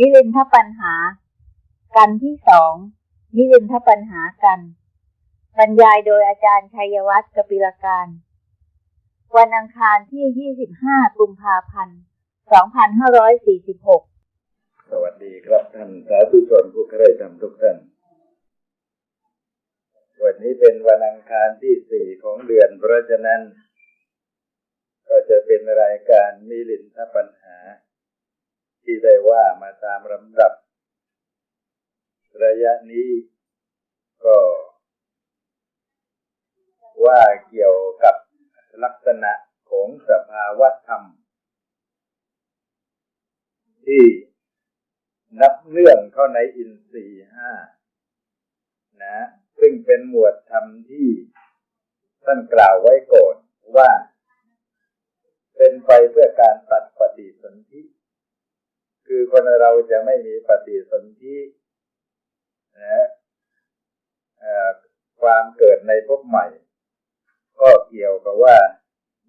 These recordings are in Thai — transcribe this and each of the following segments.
มิลินทปัญหา กันที่สองมิลินทปัญหากัน บรรยายโดยอาจารย์ชัยวัฒน์กปิลการ วันอังคารที่ 25 กุมภาพันธ์ 2546 สวัสดีครับท่านสาธุชนผู้ใคร่ธรรมทุกท่าน วันนี้เป็นวันอังคารที่สี่ของเดือน เพราะฉะนั้น ก็จะเป็นรายการมิลินทปัญหา ที่ได้ว่ามาตามลำดับ ระยะนี้ก็ว่าเกี่ยวกับลักษณะของสภาวะธรรม ที่นับเนื่องเข้าในอินทรีห้านะ ซึ่งเป็นหมวดธรรมที่ท่านกล่าวไว้ก่อนว่า เป็นไปเพื่อการตัดปฏิสนธิ คือคนเราจะไม่มีปฏิสนธินะความเกิดในภพใหม่ ก็เกี่ยวกับว่า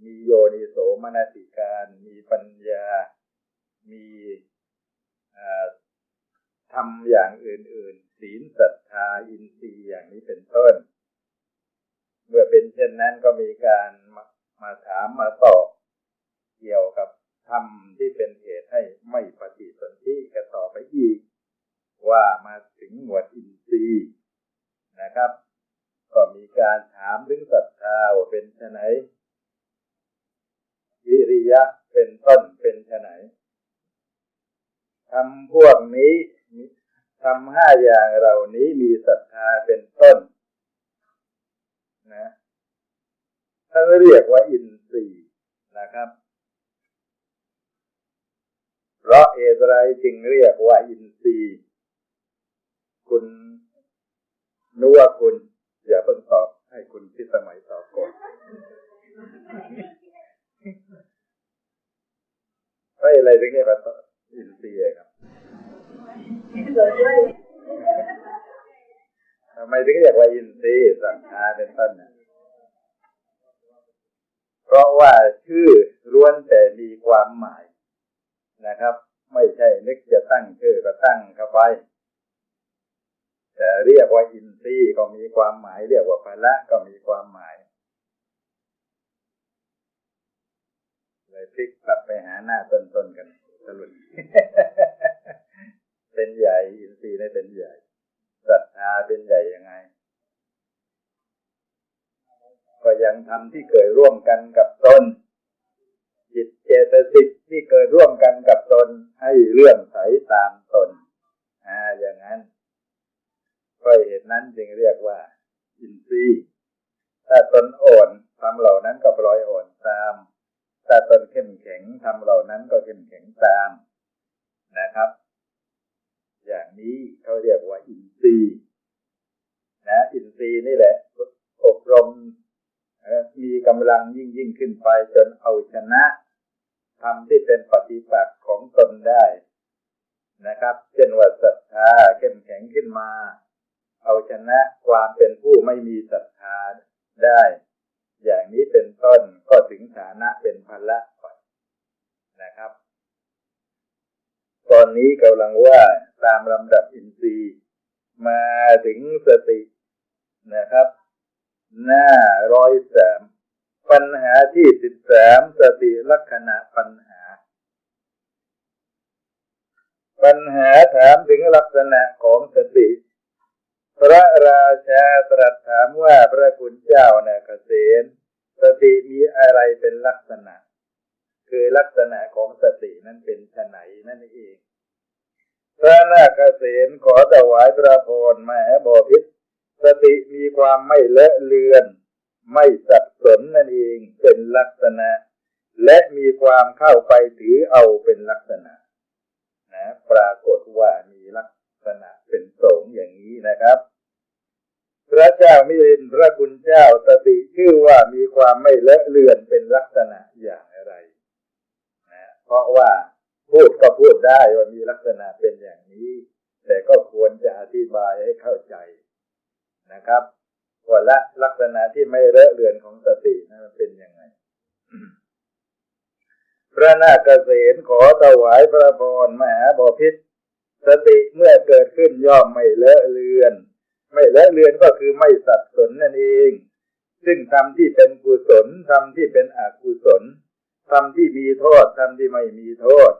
มีโยนิโสมนสิการ มีปัญญา มีทำอย่างอื่น ๆ ศีลศรัทธาอินทรีย์อย่างนี้เป็นต้น เมื่อเป็นเช่นนั้นก็มีการมามาถามมาตอบเกี่ยวกับ ธรรมที่เป็นเหตุให้ไม่ปฏิสนธิกันต่อไปอีก ว่ามาถึงหมวดอินทรีย์นะครับ ก็มีการถามถึงศรัทธาว่าเป็นไนวิริยะเป็นต้นเป็นไนทำพวกนี้ทำห้าอย่างเหล่านี้มีศรัทธาเป็นต้นนะท่านเรียกว่าอินทรีย์นะครับ เพราะเอตไรจึงเรียกว่าอินทรีย์ คุณนึกว่าคุณ อย่าเพิ่งตอบให้คุณที่สมัยตอบก่อนไม่อะไรถึงเรียกว่าอินทรีย์ครับทำไมถึงเรียกว่าอินทรีย์สังฆาเป็นต้นนะเพราะว่าชื่อล้วนแต่มีความหมายนะครับ ไม่ใช่นึกจะตั้งชื่อก็ตั้งเข้าไปแต่เรียกว่าอินทรีย์ก็มีความหมาย เรียกว่าพละก็มีความหมายเลยพลิกกลับไปหาหน้าต้นๆกันสรุปเป็นใหญ่ อินทรีย์ได้เป็นใหญ่ศรัทธาเป็นใหญ่ยังไง ก็ยังทำที่เกิดร่วมกันกับตน จิตเจตสิกที่เกิดร่วมกันกับตนให้เรื่องใสตามตน อ่า อย่างนั้นก็เหตุนั้นจึงเรียกว่า อินทรีย์ ถ้าตนอ่อนทำเหล่านั้นก็ปล่อยอ่อนตาม ถ้าตนเข้มแข็งทำเหล่านั้นก็เข้มแข็งตามนะครับ อย่างนี้เขาเรียกว่าอินทรีย์ นะ อินทรีย์นี่แหละอบรม มีกำลังยิ่งยิ่งขึ้นไปจนเอาชนะทำที่เป็นปฏิปักษ์ของตนได้นะครับ เช่นว่าศรัทธาเข้มแข็งขึ้นมา เอาชนะความเป็นผู้ไม่มีศรัทธาได้ อย่างนี้เป็นต้นก็ถึงฐานะเป็นพละนะครับ ตอนนี้กำลังว่าตามลำดับอินทรีย์มาถึงสตินะครับ หน้าร้อยสามปัญหาที่สิบสามสติลักษณะปัญหา ปัญหาถามถึงลักษณะของสติ พระราชาตรัสถามว่าพระคุณเจ้าเนี่ยเกษณสติมีอะไรเป็นลักษณะ คือลักษณะของสตินั้นเป็นไฉนนั่นเอง พระนาคเษนขอถวายพระพรมาบพิษ สติมีความไม่เลอะเลือน ไม่สับสนนั่นเองเป็นลักษณะ และมีความเข้าไปถือเอาเป็นลักษณะ นะ ปรากฏว่ามีลักษณะเป็นสงอย่างนี้นะครับ พระเจ้ามิรินพระคุณเจ้าสติชื่อว่ามีความไม่เลอะเลือนเป็นลักษณะอย่างไร นะ เพราะว่าพูดก็พูดได้ว่ามีลักษณะเป็นอย่างนี้ แต่ก็ควรจะอธิบายให้เข้าใจ นะครับว่าละลักษณะที่ไม่เลอะเลือนของสตินั้นเป็นยังไง พระนาคเษนขอถวายพระพรมหาบพิษสติเมื่อเกิดขึ้นย่อมไม่เลอะเลือน ไม่เลอะเลือนก็คือไม่สับสนนั่นเอง ซึ่งทำที่เป็นกุศลทำที่เป็นอกุศลทำที่มีโทษทำที่ไม่มีโทษ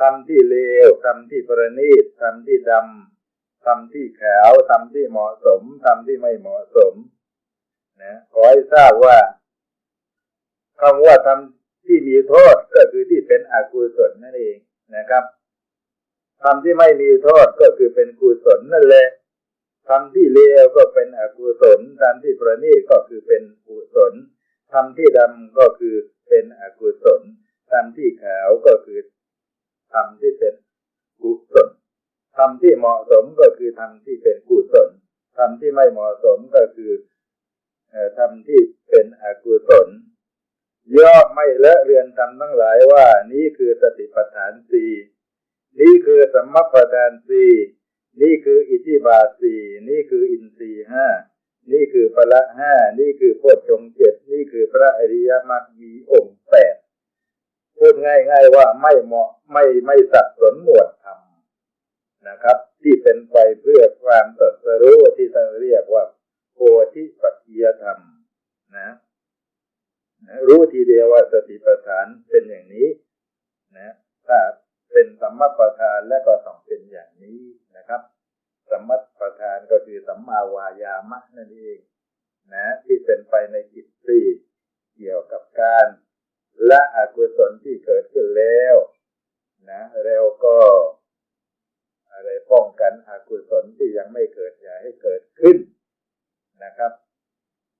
ทำที่เลวทำที่ประณีตทำที่ดำ ทำที่ขาวทำที่เหมาะสมทำที่ไม่เหมาะสมนะขอให้ทราบว่าคำว่าทำที่มีโทษก็คือที่เป็นอกุศลนั่นเองนะครับทำที่ไม่มีโทษก็คือเป็นกุศลนั่นแหละทำที่เลวก็เป็นอกุศลทำที่ประณีตก็คือเป็นกุศลทำที่ดำก็คือเป็นอกุศลทำที่ขาวก็คือทำที่เป็นกุศล ทำที่เหมาะสมก็คือทำที่เป็นกุศลทำที่ไม่เหมาะสมก็คือทำที่เป็นอกุศลย่อมไม่เลอะเรือนทำทั้งหลายว่า นี้คือสติปัฏฐานสี่นี่คือสัมมัปปทานสี่นี่คืออิทธิบาทสี่นี่คืออินทรีห้านี่คือพละห้านี่คือโพชฌงเจ็ดนี่คือพระอริยมรรคมีองค์แปดพูดง่ายๆว่าไม่เหมาะไม่ไม่สับสนหมวดธรรม นะครับ ที่เป็นไปเพื่อความตรัสรู้ที่ท่าเรียกว่าโพธิปัจจยธรรมนะรู้ทีเดียวว่าสติปัฏฐานเป็นอย่างนี้นะถ้าเป็นสัมมาประธานและก็ต้องเป็นอย่างนี้นะครับสัมมาประธานก็คือสัมมาวายามะนั่นเองนะที่เป็นไปในกิจสี่เกี่ยวกับการละอกุศลที่เกิดขึ้นแล้ว นะแล้วก็ อะไรป้องกันอกุศลที่ยังไม่เกิดอย่าให้เกิดขึ้นนะครับ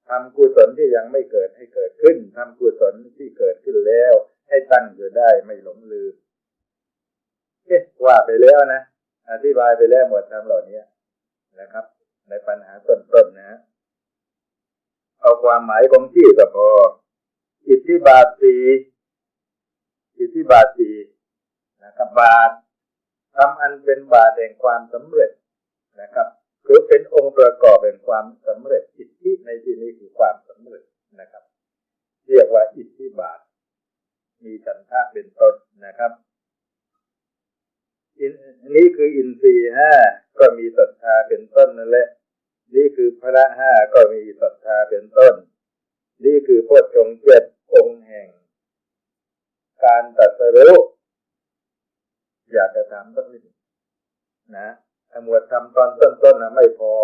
ทำกุศลที่ยังไม่เกิดให้เกิดขึ้นทำกุศลที่เกิดขึ้นแล้ว ให้ตั้งอยู่ได้ไม่หลงลืมเอ๊ะว่าไปแล้วนะอธิบายไปแล้วหมดทำเหล่านี้นะครับ ในปัญหาต้นๆนะเอาความหมายของที่ก็พออิทธิบาทสีอิทธิบาทสีนะครับบาท ทำอันเป็นบาแห่งความสำเร็จนะครับคือเป็นองค์ประกอบแห่งความสำเร็จอิทธิในที่นี้คือความสำเร็จนะครับ เรียกว่าอิทธิบาท มีฉันทะเป็นต้นนะครับน,นี่คืออินทรีห้าก็มีศรัทธาเป็นต้นนั่นแหละ นี่คือพระห้าก็มีศรัทธาเป็นต้น นี่คือโพชฌงเจ็ดองค์แห่ง การตัดสรู้ อยากจะถามสักนิดนะหมวดทำตอนต้นๆนะไม่พอ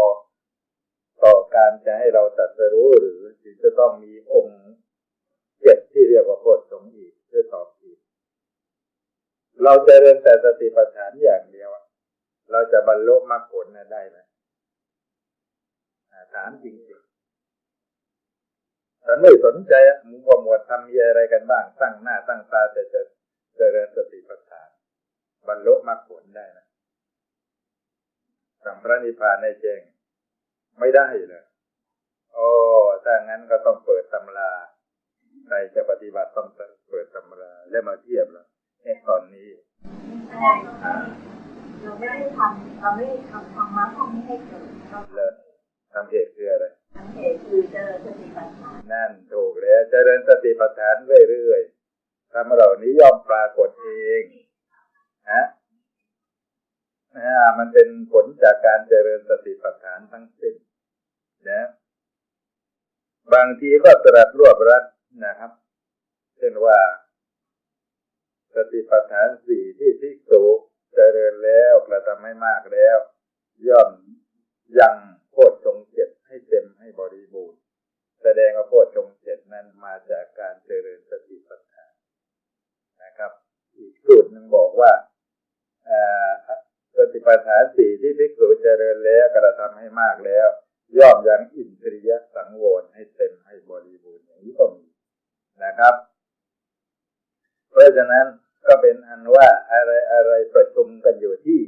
ต่อการจะให้เราตัดสรู้หรือจะต้องมีองค์เจ็ดที่เรียกว่าโพชฌงอีกเพื่อตอบอีก เราจะเรียนแต่สติปัฏฐานอย่างเดียวเราจะบรรลุมรรคผลได้ไหมถามจริงๆแต่ไม่สนใจมึงว่าหมวดทำมีอะไรกันบ้างตั้งหน้าตั้งตาจะจะเจริญสติปัฏฐาน บรรลุมรรคผลได้นะสัมพระนิพพานในแจ้ง ไม่ได้เลยโอ้ถ้างั้นก็ต้องเปิดตำราใครจะปฏิบัติต้องเปิดตำราแล้วมาเทียบแล้วในตอนนี้เราไม่ได้ทำเราไม่ได้ทำธรรมะพวกนี้ให้เกิดเราแล้วทำเหตุคืออะไรทำเหตุคือเจริญสติปัฏฐานนั่นถูกแล้วเจริญสติปัฏฐานเรื่อยๆทำเหล่านี้ย่อมปรากฏเอง นะนะมันเป็นผลจากการเจริญสติปัฏฐานทั้งสิ้นนะ บางทีก็ตรัสรวบรัดนะครับ เช่นว่า สติปัฏฐานสี่ที่ภิกษุเจริญแล้วกระทำให้มากแล้ว ย่อมยังโพชฌงเจ็ดให้เต็มให้บริบูรณ์ แสดงว่าโพชฌงเจ็ดนั้นมาจากการเจริญสติปัฏฐานนะครับ อีกสูตรหนึ่งบอกว่าสติปัฏฐานสี่ที่ภิกษุเจริญแล้วกระทำ ให้มากแล้ว ย่อมยังอินทรียสังวรให้เต็มให้บริบูรณ์อย่างนี้ก็มีนะครับ เพราะฉะนั้นก็เป็นอันว่าอะไรอะไรประชุมกันอยู่ที่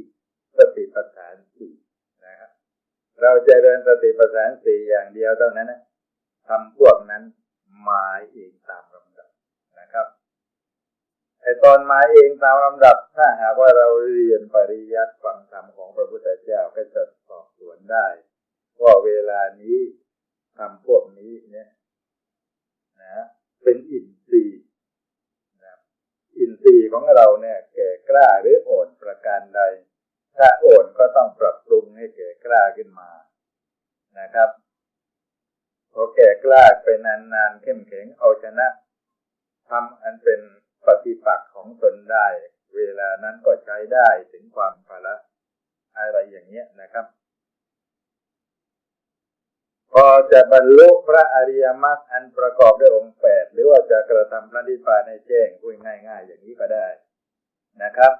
สติปัฏฐานสี่นะครับเราเจริญสติปัฏฐานสี่อย่างเดียวเท่านั้นนะทำพวกนั้นมาเองตามลำดับนะครับไอตอนมาเองตามลำดับ ถ้าหากว่าเราเรียนปริยัติฟังธรรมของพระพุทธเจ้าก็จะสอบสวนได้ ว่าเวลานี้ทำพวกนี้เนี่ยนะเป็นอินทรีย์นะอินทรีย์ ของเราเนี่ยแก่กล้าหรืออ่อนประการใด ถ้าโอนก็ต้องปรับปรุงให้แก่กล้าขึ้นมานะครับพอแก่กล้าไปนานๆเข้มแข็งเอาชนะทำอันเป็นปฏิปักษ์ของตนได้ เวลานั้นก็ใช้ได้ถึงความภาระอะไรอย่างเงี้ยนะครับ อจะบรรลุพระอริยมรรคอันประกอบด้วยองค์แปดหรือว่าจะกระทำพระนิพพานให้แจ้งพูดง่ายๆ อย่างนี้ก็ได้นะครับ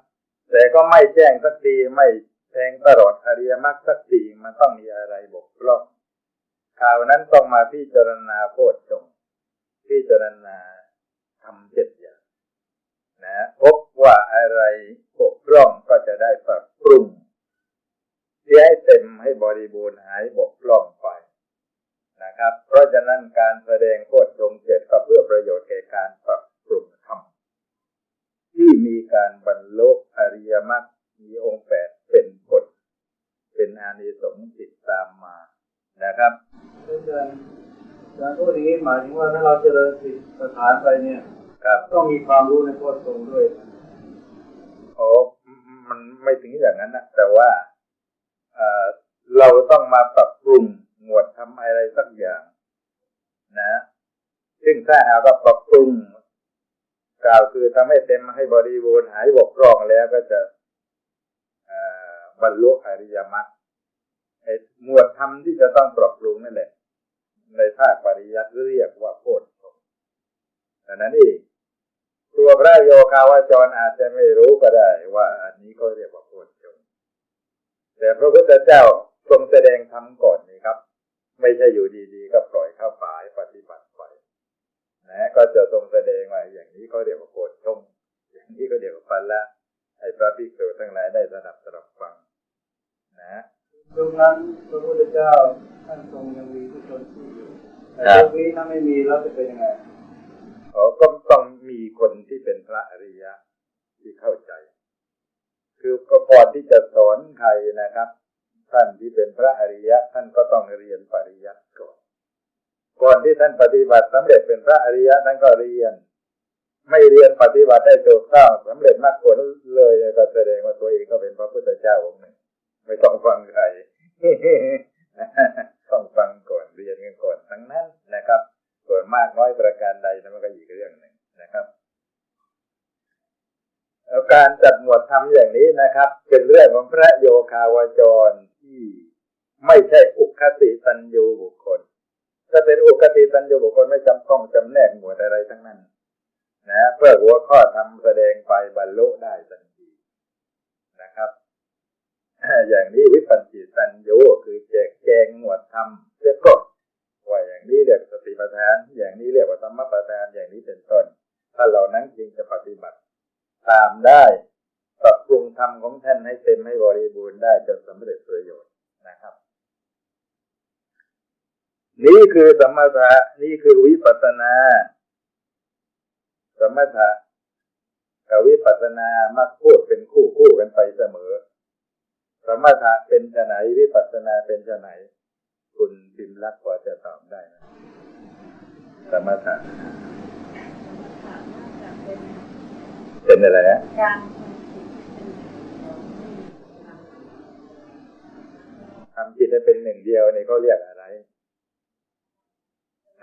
แต่ก็ไม่แจ้งสักทีไม่แทงตลอดอริยมรรคสักทีมันต้องมีอะไรบกพร่องข่าวนั้นต้องมาพิจารณาโพชฌงพิจารณาทำเจ็ดอย่างนะพบว่าอะไรบกพร่องก็จะได้ปรับปรุงที่ให้เต็มให้บริบูรณ์หายบกพร่อง รับเพราะฉะนั้นการแสดงโพชฌงค์เจ็ดก็เพื่อประโยชน์แก่การปรับปรุงธรรมที่มีการบรรลุอริยมรรคมีองค์แปดเป็นผลเป็นอานิสงส์ติดตามมานะครับอาจารย์อาจารย์พูดอย่างนี้หมายถึงว่าถ้าเราเจริญสิทธิสถานไปเนี่ยครับต้องมีความรู้ในโพธิตรงค์ด้วยโอ้มันไม่ถึงอย่างนั้นนะแต่ว่าเอ่อเราต้องมาปรับปรุงหมวดทำอะไรสักอย่าง นะ ซึ่งถ้าหากว่าปรับปรุงกล่าวคือทำให้เต็มให้บริบูรณ์หายบกพร่องแล้วก็จะบรรลุอริยมรรคไอ้หมวดธรรมที่จะต้องปรับปรุงนั่นแหละ ในภาคปริยัติเรียกว่าโพธิตรงค์แต่นั้นเองตัวพระโยคาวาจรอาจจะไม่รู้ก็ได้ว่า อันนี้ก็เรียกว่าโพชฌงค์แต่พระพุทธเจ้าทรงแสดงธรรมก่อนนี่ครับ ไม่ใช่อยู่ดีๆ ก็ปล่อยเข้าป่าให้ปฏิบัติไปนะ ก็จะทรงแสดงว่าอย่างนี้ก็เรียกว่าโพชฌงค์อย่างนี้ก็เรียกว่าปันละให้พระภิกษุทั้งหลายได้สดับสดับฟัง นะตรงนั้นพระพุทธเจ้าท่านทรงยังมีผู้ชนที่อยู่แต่ครับตรงนี้ถ้าไม่มีแล้วจะเป็นยังไงเขาก็ต้องมีคนที่เป็นพระอริยะที่เข้าใจ คือก็ก่อนที่จะสอนใครนะครับ ท่านที่เป็นพระอริยะ ท่านก็ต้องเรียนปริยัติก่อน ก่อนที่ท่านปฏิบัติสำเร็จเป็นพระอริยะท่านก็เรียน ไม่เรียนปฏิบัติได้ถูกต้องสำเร็จมากผลเลยก็แสดงว่าตัวเองก็เป็นพระพุทธเจ้าองค์หนึ่งไม่ต้องฟังใครต้องฟังก่อนเรียนกันก่อนทั้งนั้นนะครับ ส่วนมากน้อยประการใดนั้นมันก็อีกเรื่องหนึ่งนะครับการจัดหมวดธรรมอย่างนี้นะครับ เป็นเรื่องของพระโยคาวาจรที่ไม่ใช่อุคติตันยูบุคคล ถ้าเป็นอุคติตันยูบุคคลไม่จำต้องจำแนกหมวดอะไรทั้งนั้น นะเพื่อหัวข้อทำแสดงไปบรรลุได้ทันทีนะครับอย่างนี้วิปัสสิตันยูคือแจกแจงหมวดธรรมเรียกก็ว่าอย่างนี้เรียกสติปัฏฐาน อย่างนี้เรียกว่าธรรมปัฏฐานอย่างนี้เป็นต้น ถ้าเหล่านั้นจริงจะปฏิบัติ ตามได้ปรับปรุงธรรมของท่านให้เต็มให้บริบูรณ์ได้จนสำเร็จประโยชน์นะครับ นี่คือสมถะนี่คือวิปัสนา สมถะกับวิปัสนามักพูดเป็นคู่คู่กันไปเสมอ สมถะเป็นจะไหนวิปัสนาเป็นจะไหน คุณพิมรักพอจะตอบได้นะสมถะเป็นอะไรฮะการทำจิตให้เป็นหนึ่งเดียวนี่เขาเรียกอะไร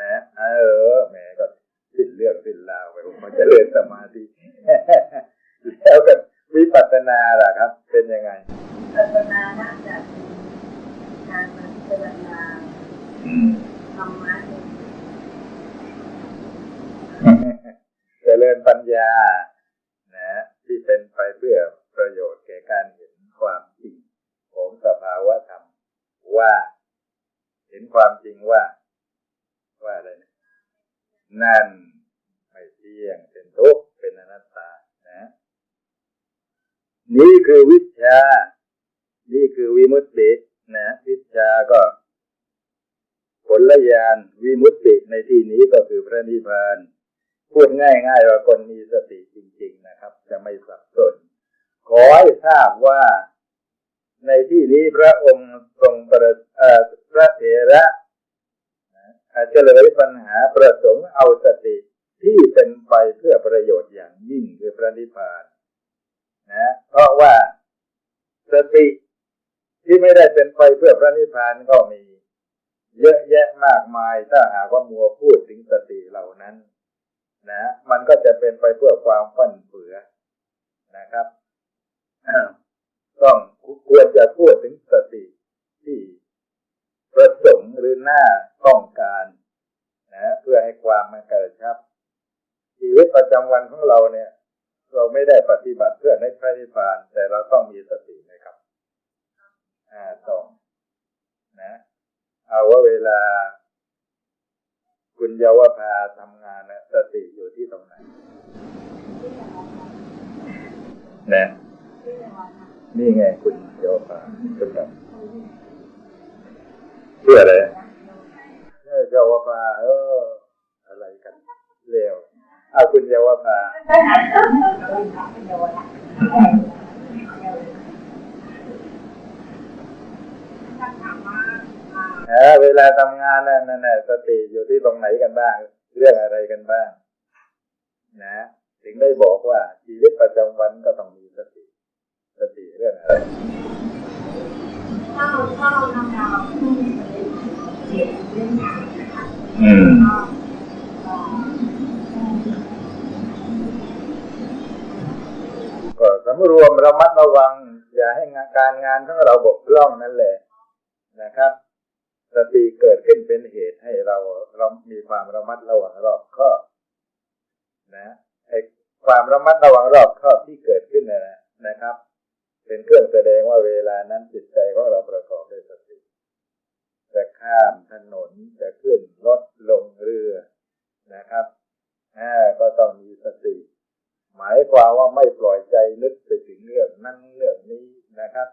นะเออแหมก็สิ้นเรื่องสิ้นราวไปผมจะเริญสมาธิแล้วกับวิปัสสนาล่ะครับ เป็นยังไงพัฒนาน่าจะการมาพิจารณาธรรมะเจริญปัญญา นะ ที่เป็นไปเพื่อประโยชน์แก่การเห็นความจริงของสภาวะธรรมว่า เห็นความจริงว่า ว่าอะไรนะนั่นไม่เที่ยงเป็นทุกข์เป็นอนัตตานะ นี่คือวิชา นี่คือวิมุตตินะ วิชาก็ ผลญาณวิมุตติในที่นี้ก็คือพระนิพพาน พูดง่ายๆว่าคนมีสติจริง ๆ นะครับ จะไม่สับสน ขอให้ทราบว่าในที่นี้พระองค์ทรงประพระเถระ เฉลยปัญหาประสงค์เอาสติที่เป็นไปเพื่อประโยชน์อย่างยิ่งคือพระนิพพานนะเพราะว่าสติที่ไม่ได้เป็นไปเพื่อพระนิพพานก็มี เยอะแยะมากมายถ้าหากว่ามัวพูดถึงสติเหล่านั้น นะ มันก็จะเป็นไปเพื่อความฟั่นเฟือนะครับต้องควรจะพูดถึงสติที่ ประสงค์หรือหน้าต้องการนะเพื่อให้ความมันเกระชับ ชีวิตประจำวันของเราเนี่ย เราไม่ได้ปฏิบัติเพื่อให้พระนิพพาน แต่เราต้องมีสตินะครับอ่าต้องนะ เอาว่าเวลา คุณเยาวภาทำงานนะสติอยู่ที่ตรงไหนนะนี่ไงคุณเยาวภาคุณแบบ เพื่ออะไรเออเยาวภาเออ อะไรกันเร็วเอาคุณเยาวภาเออเวลาทำงานน่ะนั่นน่ะสติอยู่ที่ตรงไหนกันบ้าง เรื่องอะไรกันบ้าง นะ ถึงได้บอกว่าชีวิตประจำวันก็ต้องมีสติ สติเรื่องอะไรถ้าเราถ้าเราทำงาน เกี่ยวกับเรื่องงานนะคะอืมก็สำรวมระมัดระวัง อย่าให้งานการงานของเราบกพร่องนั่นแหละนะครับสติเกิดขึ้นเป็นเหตุให้เราเรามีความระมัดระวังรอบคอบนะไอความระมัดระวังรอบคอบที่เกิดขึ้นนะนะนะครับ เป็นเครื่องแสดงว่าเวลานั้นจิตใจของเราประกอบด้วยสติ จะข้ามถนนจะขึ้นรถลงเรือนะครับก็ต้องมีสติ หมายความว่าไม่ปล่อยใจนึกไปถึงเรื่องนั้นเรื่องนี้นะครับ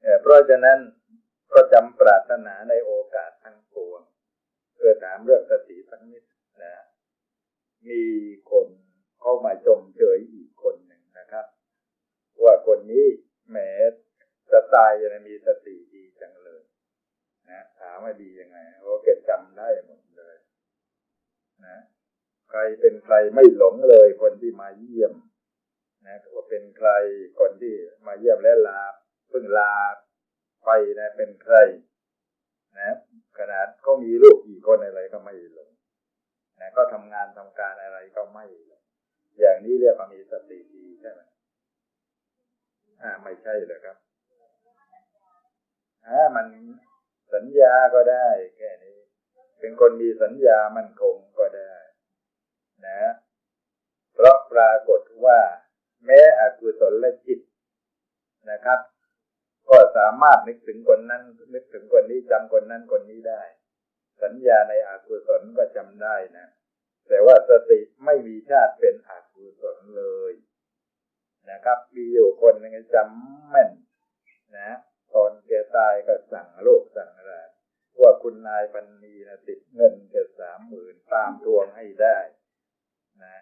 เอ่อเพราะฉะนั้นก็จำปรารถนาในโอกาสทั้งปวงเพื่อถามเรื่องสติสักนิดนะมีคนเข้ามาชมเชยอีกคนหนึ่งนะครับ ว่าคนนี้แหม ยังมีสติดีจังเลย นะถามว่าดียังไงโอ้เก็บจำได้หมดเลย นะใครเป็นใครไม่หลงเลย คนที่มาเยี่ยม นะว่าเป็นใครคนที่มาเยี่ยมและลาเพิ่งลาไปนะ เป็นใคร นะขนาดเขามีลูกกี่คนอะไรก็ไม่หลงนะก็ทำงานทำการอะไรก็ไม่หลงอย่างนี้เรียกว่ามีสติดีใช่ไหมอ่าไม่ใช่เลยครับ อ่ามันสัญญาก็ได้แค่นี้ เป็นคนมีสัญญามั่นคงก็ได้ นะ เพราะปรากฏว่า แม้อกุศลและจิตนะครับ ก็สามารถนึกถึงคนนั้น นึกถึงคนนี้จำคนนั้นคนนี้ได้ สัญญาในอกุศลก็จำได้นะแต่ว่าสติไม่มีชาติเป็นอกุศลเลยนะครับ มีอยู่คนหนึงจำแม่นนะ ตอนแกตายก็สั่งโลกสั่งอะไรว่าคุณนายพันนีนะติดเงินแค่สามหมื่นตามทวงให้ได้นะ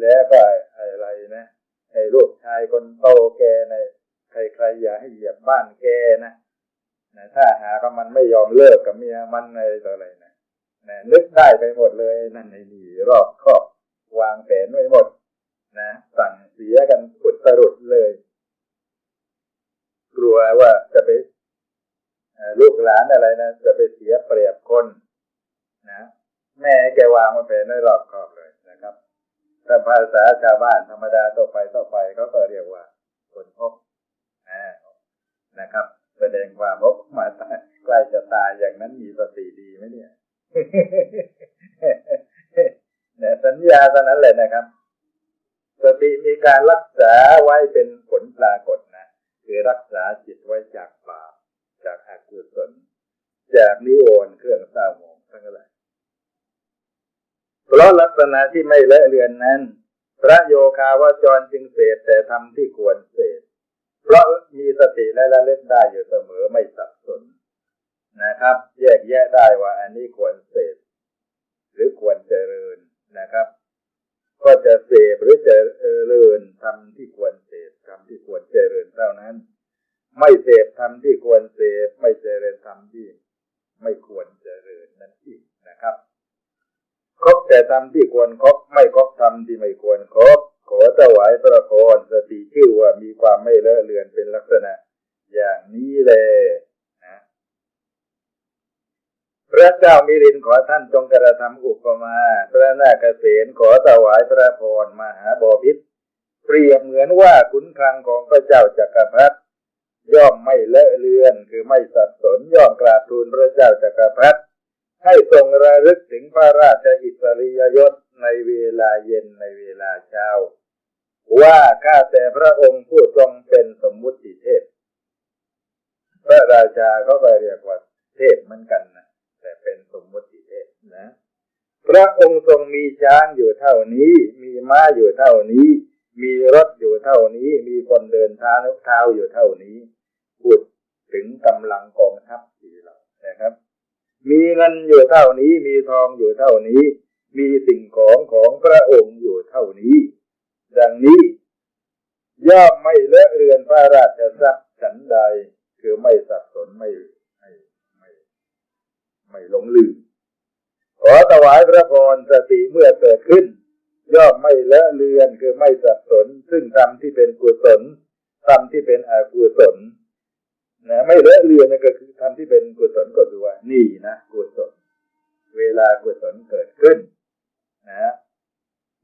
แล้วก็อะไรนะไอ้ลูกชายคนโตแกนะใครๆอย่าให้เหยียบบ้านแกนะนะถ้าหากว่ามันไม่ยอมเลิกกับเมียมันอะไรต่ออะไรนะนะนึกได้ไปหมดเลยนั่นไอ้นี่รอบครอบวางแผนไว้หมด นะ สั่งเสียกันอุตรุดเลย กลัวว่าจะไปลูกหลานอะไรนะจะไปเสียเปรียบคนนะแม่แกวางมาเป็นได้รอบคอบเลยนะครับแต่ภาษาชาวบ้านธรรมดาต่อไปต่อไปเขาก็เรียกว่าคนพบอ่นะครับ แสดงความพบมาตายใกล้จะตายอย่างนั้นมีสติดีไหมเนี่ยเนี่ยสัญญาเท่านั้นแหละนะครับ สติมีการรักษาไว้เป็นผลปรากฏนะ คือ รักษาจิตไว้จากบาปจากอกุศลจากนิวรณ์เครื่องเศร้าหมองทั้งหลายเพราะลักษณะที่ไม่เลอะเลือนนั้น พระโยคาวาจรจึงเสพแต่ทำที่ควรเสพเพราะมีสติและระลึกได้อยู่เสมอไม่สับสนนะครับ แยกแยะได้ว่าอันนี้ควรเสพหรือควรเจริญนะครับ ก็จะเสพหรือเจริญทำที่ควรเสพทำที่ควรเจริญเท่านั้น ไม่เสพทำที่ควรเสพไม่เจริญทำที่ไม่ควรเจริญนั่นเองนะครับครบแต่ทำที่ควรครบไม่ครบทำที่ไม่ควรครบขอถวายพระพรสติชื่อว่ามีความไม่เลอะเลือนเป็นลักษณะ อย่างนี้เลยนะพระเจ้ามิลินขอท่านจงกระทำอุปมา พระนาคเษนขอถวายพระพรมหาบอพิตรเปรียบเหมือนว่าขุนคลังของพระเจ้าจักรพรรดิ ย่อมไม่เลอะเลือน คือไม่สับสนย่อมกราบทูลพระเจ้าจักรพรรดิให้ทรงระลึกถึงพระราชอิสริยยศในเวลาเย็นในเวลาเช้า ว่าข้าแต่พระองค์ผู้ทรงเป็นสมมุติเทพ พระราชาเขาก็เรียกว่าเทพเหมือนกันนะแต่เป็นสมมุติเทพนะ พระองค์ทรงมีช้างอยู่เท่านี้ มีม้าอยู่เท่านี้ มีรถอยู่เท่านี้ มีคนเดินเท้าเท้าอยู่เท่านี้พูดถึงกำลังกองทัพที่เรานะครับ มีเงินอยู่เท่านี้ มีทองอยู่เท่านี้ มีสิ่งของของพระองค์อยู่เท่านี้ ดังนี้ ย่อมไม่เลอะเลือนพระราชทรัพย์ฉันใด คือไม่สับสนไม่ไม่ไม่ไม่หลงลืมขอถวายพระพรสติเมื่อเกิดขึ้น ย่อมไม่ละเลือนคือไม่สับสน ซึ่งธรรมที่เป็นกุศลธรรมที่เป็นอกุศลนะไม่เลอะเลือนนะก็คือธรรมที่เป็นกุศลก็คือว่า นี่นะกุศลเวลากุศลเกิดขึ้น นะ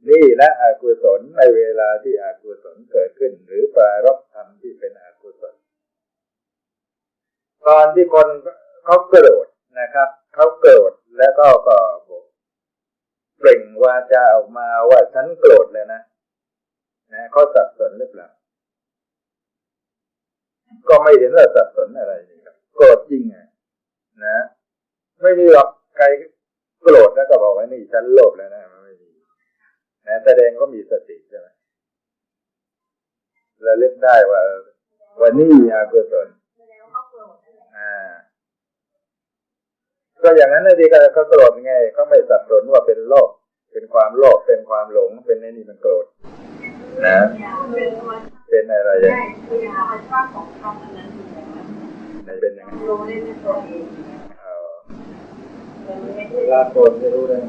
นี่และอกุศลในเวลาที่อกุศลเกิดขึ้น หรือปรารบธรรมที่เป็นอกุศลตอนที่คนเขาโกรธนะครับเขาโกรธแล้วก็ก็ เปล่งวาจาออกมาว่าฉันโกรธเลยนะนะเขาสับสนหรือเปล่าก็ไม่เห็นว่าสับสนอะไรนี่ครับโกรธจริงอะนะไม่มีหรอกใครโกรธแล้วก็บอกว่านี่ฉันโลภแล้วนะมันไม่มีนะแสดงก็มีสติใช่ไหมแล้วเลือกได้ว่า วันนี้อากุศลแสดงว่าเขาโกรธนั่นแหละอ่า ก็อย่างนั้นนะดีก็เขาโกรธไงเขาไม่สับสนว่าเป็นโลภเป็นความโลภเป็นความหลง เป็นไอ้นี่มันโกรธนะเป็นธรรมชาติเป็นอะไรอย่างใช่คือธรรมชาติของธรรมอันนั้นอยู่แล้วไหนเป็นยังไงรู้ได้ด้วยตัวเองเอามันไม่เวได้ลาโกรธไม่รู้ได้ไง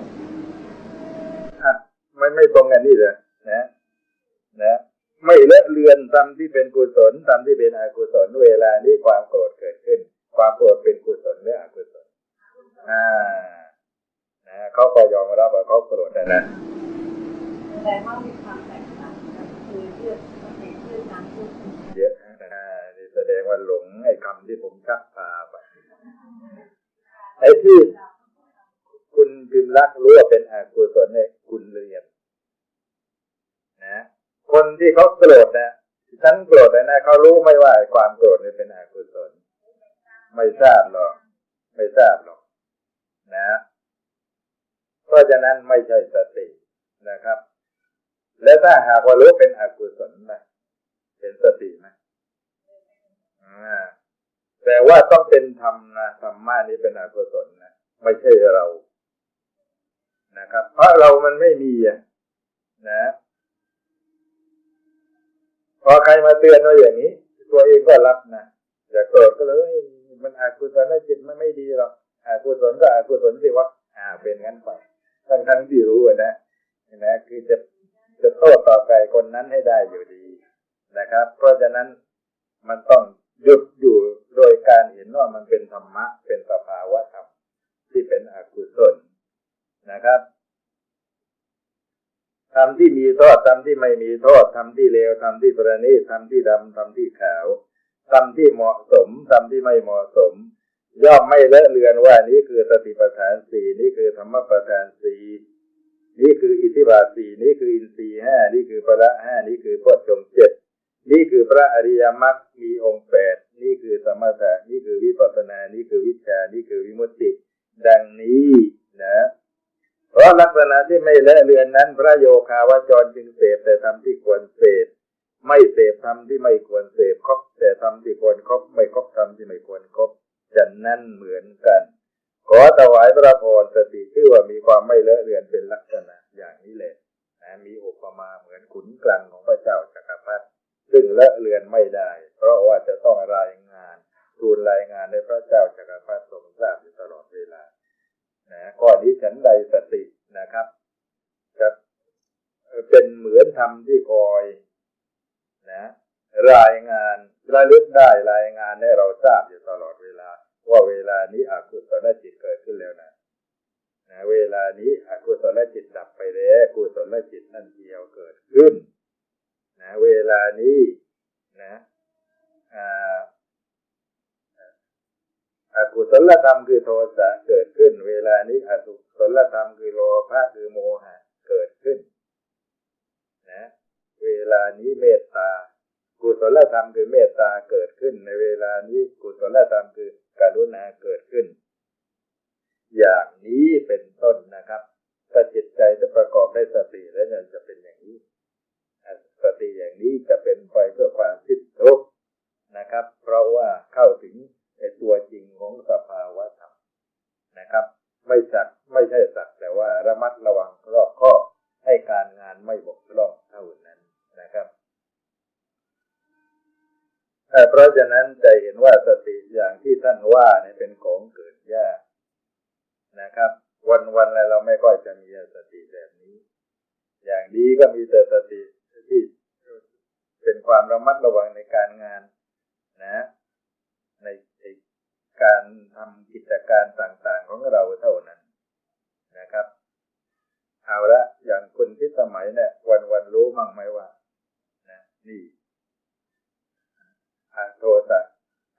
อะไม่ไม่ตรงกันนี่เลยนะนะไม่เลอะเลือนทำที่เป็นกุศลทำที่เป็นอกุศลเวลานี้ความโกรธเกิดขึ้น ความโกรธเป็นกุศลหรืออกุศล อ่านะเขาก็ยอมรับว่าเขาโกรธนะนะแสดงว่ามีความแตกต่างกันคือเรื่องสติเรื่องการพูดเยอะนะนี่แสดงว่าหลงไอ้คำที่ผมชักพาไปไอ้ที่คุณพิมพ์รักรู้ว่าเป็นอกุศลเนี่ยคุณเรียนนะคนที่เขาโกรธนะฉันโกรธนะเขารู้ไหม่ว่าไอ้ความโกรธนี่เป็นอกุศลไม่ทราบหรอก ไม่ทราบหรอก นะ เพราะฉะนั้นไม่ใช่สตินะครับ และถ้าหากว่ารู้เป็นอกุศลนะเป็นสติไหมอ่าแต่ว่าต้องเป็นธรรมนะธรรมะนี้เป็นอกุศลนะไม่ใช่เรานะครับ เพราะเรามันไม่มีอะนะพอใครมาเตือนว่าอย่างนี้ ตัวเองก็รับนะอย่าโกรธก็เลยมันอากุศลจิตมันไม่ดีหรอก กุศลก็อากุศลสิวะอ่า เป็นงั้นไปทั้งทั้งที่รู้นะนะคือจะจะโต้ตอบไก่คนนั้นให้ได้อยู่ดีนะครับ เพราะฉะนั้นมันต้องหยุดอยู่โดยการเห็นว่ามันเป็นธรรมะ เป็นสภาวะธรรมที่เป็นอกุศลนะครับทำที่มีโทษทำที่ไม่มีโทษทำที่เลวทำที่ประณีตทำที่ดำทำที่ขาวทำที่เหมาะสมทำที่ไม่เหมาะสม ย่อมไม่เลอะเลือนว่านี้คือสติปัฏฐานสี่นี่คือธรรมปัฏฐานสี่นี่คืออิทธิบาทสี่นี่คืออินทรีย์ห้านี่คือพละห้านี่คือโพชฌงค์เจ็ดนี่คือพระอริยมรรคมีองค์แปดนี่คือสมถะนี่คือวิปัสสนา นี่คือวิชา นี่คือวิมุตติ ดังนี้นะ เพราะลักษณะที่ไม่เลอะเลือนนั้น พระโยคาวจรจึงเสพแต่ทำที่ควรเสพไม่เสพทำที่ไม่ควรเสพคบแต่ทำที่ควรคบไม่คบทำที่ไม่ควรคบ ฉันนั่นเหมือนกัน ขอถวายพระพรสติชื่อว่ามีความไม่เลอะเลือนเป็นลักษณะอย่างนี้แหละนะมีอุปมาเหมือนขุนกลางของพระเจ้าจักรพรรดิซึ่งเลอะเลือนไม่ได้ เพราะว่าจะต้องรายงานทูลรายงานในพระเจ้าจักรพรรดิทรงทราบอยู่ตลอดเวลานะข้อนี้ฉันใดสตินะครับจะเป็นเหมือนธรรมที่คอย นะ รายงานระลึกได้รายงานให้เราทราบอยู่ตลอดเวลา ว่าเวลานี้อกุศลจิตเกิดขึ้นแล้วนะนะเวลานี้อกุศลจิตดับไปแล้วกุศลจิตนั่นเดียวเกิดขึ้นนะเวลานี้นะอากุศลธรรมคือโทสะเกิดขึ้น เวลานี้อกุศลธรรมคือโลภะคือโมหะเกิดขึ้นนะเวลานี้เมตตา ศลธรรมคือเมตตาเกิดขึ้น ในเวลานี้กุศลธรรมคือการุณาเกิดขึ้น อย่างนี้เป็นต้นนะครับถ้าจิตใจจะประกอบได้สติแล้วเนี่ยจะเป็นอย่างนี้สติอย่างนี้จะเป็นไปเพื่อความสิ้นทุกข์นะครับ เพราะว่าเข้าถึงไอ้ตัวจริงของสภาวะธรรมนะครับ ไม่จักไม่ใช่สักแต่ว่าระมัดระวังรอบคอบให้การงานไม่บกพร่องเท่านั้นนะครับ เอ่เพราะฉะนั้นจะเห็นว่าสติอย่างที่ท่านว่าเนี่ยเป็นของเกิดยากนะครับ วันวันๆแล้วเราไม่ค่อยจะมีสติแบบนี้ อย่างดีก็มีแต่สติที่เป็นความระมัดระวังในการงานนะ ในในการทำกิจการต่างๆของเราเท่านั้นนะครับ เอาละอย่างคนที่สมัยเนี่ยวันวันๆรู้มั่งไหมว่า นะ นี่ โทสะ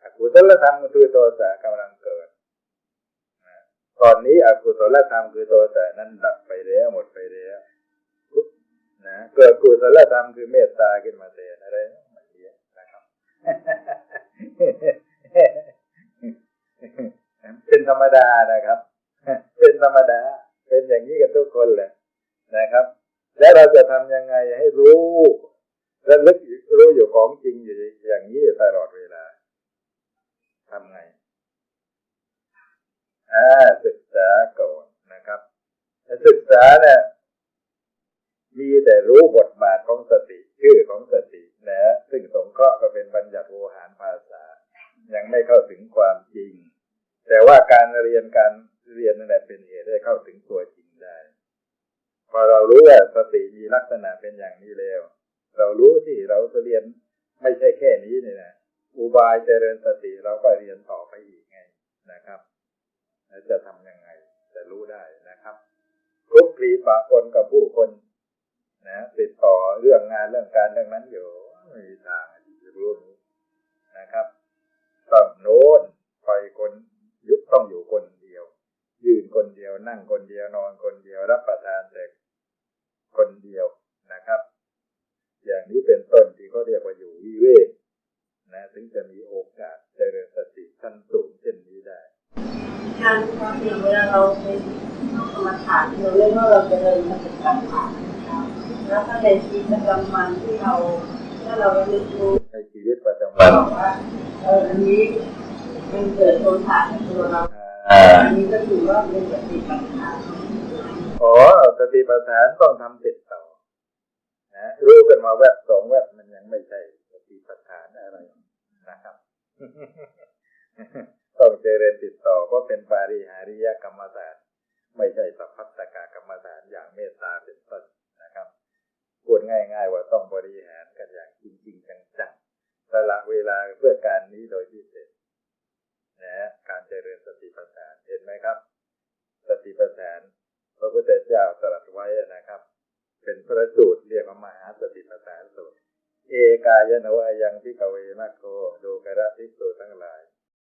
อกุศลธรรมคือโทสะกำลังเกิดตอนนี้อกุศลธรรมคือโทสะนั้นดับไปแล้วหมดไปแล้วนะเกิดกุศลธรรมคือเมตตาขึ้นมาแทนอะไรนะมันเยอะนะครับเป็นธรรมดานะครับ เป็นธรรมดา เป็นอย่างนี้กับทุกคนแหละนะครับ แล้วเราจะทำยังไงให้รู้ และลึกรู้อยู่ของจริงอยู่อย่างนี้อยู่ตลอดเวลาทำไงอ่าศึกษาก่อนนะครับศึกษาเนี่ยมีแต่รู้บทบาทของสติ ชื่อของสตินะซึ่งสงเคราะห์ก็เป็นบัญญัติโวหารภาษา ยังไม่เข้าถึงความจริง แต่ว่าการเรียนการเรียนนั่นแหละเป็นเหตุให้เข้าถึงตัวจริงได้ พอเรารู้ว่าสติมีลักษณะเป็นอย่างนี้แล้ว เรารู้ที่เราจะเรียนไม่ใช่แค่นี้นี่นะอุบายเจริญสติเราก็เรียนต่อไปอีกไงนะครับแล้วจะทำยังไงจะรู้ได้นะครับคลุกคลีปะปนกับผู้คนนะติดต่อเรื่องงานเรื่องการเรื่องนั้นอยู่ไม่มีทางที่จะรู้นี้นะครับต้องโน้นไปคนยุบต้องอยู่คนเดียว ยืนคนเดียวนั่งคนเดียวนอนคนเดียวรับประทานแต่คนเดียวนะครับ อย่างนี้เป็นต้นที่เขาเรียกว่าอยู่วิเวกนะถึงจะมีโอกาสเจริญสติชั้นสูงเช่นนี้ได้การความอย่างเวลาเราเป็นกรรมฐานเราเรียกว่าเราจะเดินปฏิบัติธรรมนะครับแล้วก็ในชีวิตประจำวันที่เราถ้าเราระลึกรู้ในชีวิตประจำวันบอกว่าเอออันนี้มันเกิดโทสะในตัวเราอ่าอันนี้ก็ถือว่าเป็นปฏิบัติธรรมอ๋อสติปัฏฐานต้องทำติดต่อ นะรู้กันมาแวบสองแวบมันยังไม่ใช่สติปัฏฐานอะไรนะครับต้องเจริญติดต่อก็เป็นปาริหาริยกรรมฐานไม่ใช่สัพพัตตกากรรมฐานอย่างเมตตาเป็นต้นนะครับพูดง่าย ๆ ว่าต้องบริหารกันอย่างจริง ๆ จังๆสละเวลาเพื่อการนี้โดยพิเศษนะการเจริญสติปัฏฐานเห็นไหมครับ สติปัฏฐานพระพุทธเจ้าตรัสไว้นะครับ เป็นพระสูตรเรียกว่ามหาสติปัฏฐานสูตร เอกายโนอายังพิกเวมัคโคดูกระพิสูจทั้งหลาย